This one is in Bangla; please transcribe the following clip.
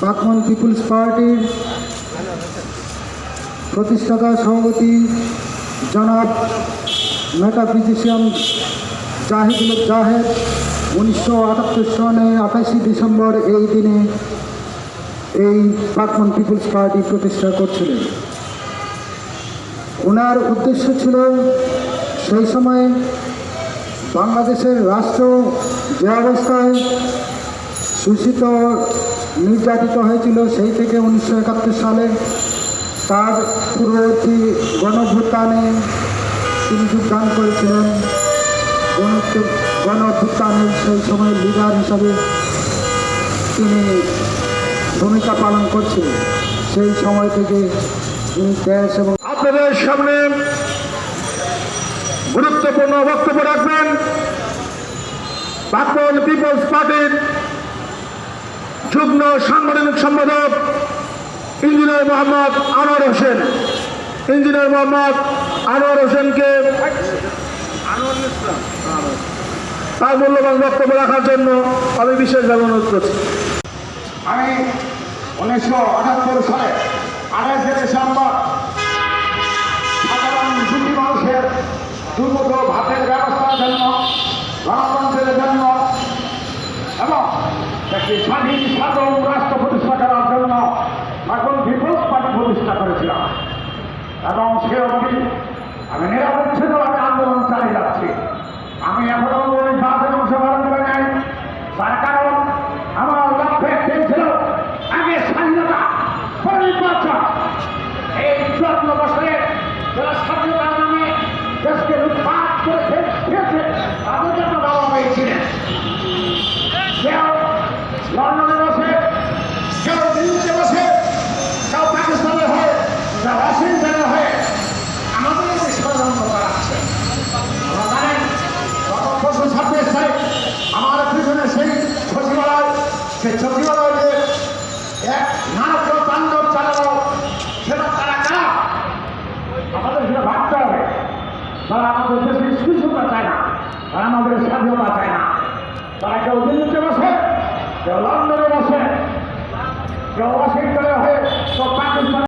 পাকমন পিপুলস পার্টির প্রতিষ্ঠাতা সভাপতি জনাব মেটাফিজিশিয়ান জাহিদুল জাহেদ উনিশশো আটাত্তর সনে আঠাশে ডিসেম্বর এই দিনে এই পাকমন পিপুলস পার্টি প্রতিষ্ঠা করছিলেন। ওনার উদ্দেশ্য ছিল সেই সময় বাংলাদেশের রাষ্ট্র যে অবস্থায় শোষিত, নির্যাতিত হয়েছিল সেই থেকে উনিশশো একাত্তর সালে। তার পূর্ববর্তী গণভুত্থানে তিনি যোগদান করেছিলেন। গণভুত্থানের সেই সময় লিডার হিসাবে তিনি ভূমিকা পালন করছিলেন। সেই সময় থেকে তিনি দেশ এবং আপনাদের সামনে গুরুত্বপূর্ণ বক্তব্য রাখবেন। পিপলস পার্টির যুগ্ম সাংগঠনিক সম্পাদক ইঞ্জিনিয়ার মোহাম্মদ আনোয়ার হোসেন। ইঞ্জিনিয়ার মোহাম্মদ আনোয়ার হোসেনকে তার মূল্যবান বক্তব্য রাখার জন্য আমি বিশেষভাবে অনুরোধ করছি। আমি উনিশশো আটাত্তর সালে আঠাশে ডিসেম্বর একটি স্বাধীন সাধারণ রাষ্ট্র প্রতিষ্ঠা করার জন্য এখন বিপ্লব পার্টি প্রতিষ্ঠা করেছিলাম। এবং সে অবধি আমি নিরবচ্ছিন্নভাবে আন্দোলন চালিয়ে যাচ্ছি। লন্ডনে বসে কেউ দিল্লিতে বসে, কেউ পাকিস্তানে হয়ে, কেউ ওয়াশিংটনে হয়ে, আমাদের এই ষড়যন্ত্র করাচ্ছে। আপনারা জানেন, গত বছর ছাব্বিশ তারিখ আমার পিছনে সেই সচিবালয় সেই সচিবালয় যে এক নাট্য তাণ্ডব চালালো সেটা তারা কারা? আমাদের সেটা ভাবতে হবে। তারা আমাদের দেশের শিশুরা চায় না, তারা আমাদের স্বাধীনতা চায় না। তারা কেউ দিল্লিতে বসে কেউ লন্ডনে বসে। কেউ ওয়াশিংটনে হয়ে কেউ পাকিস্তানে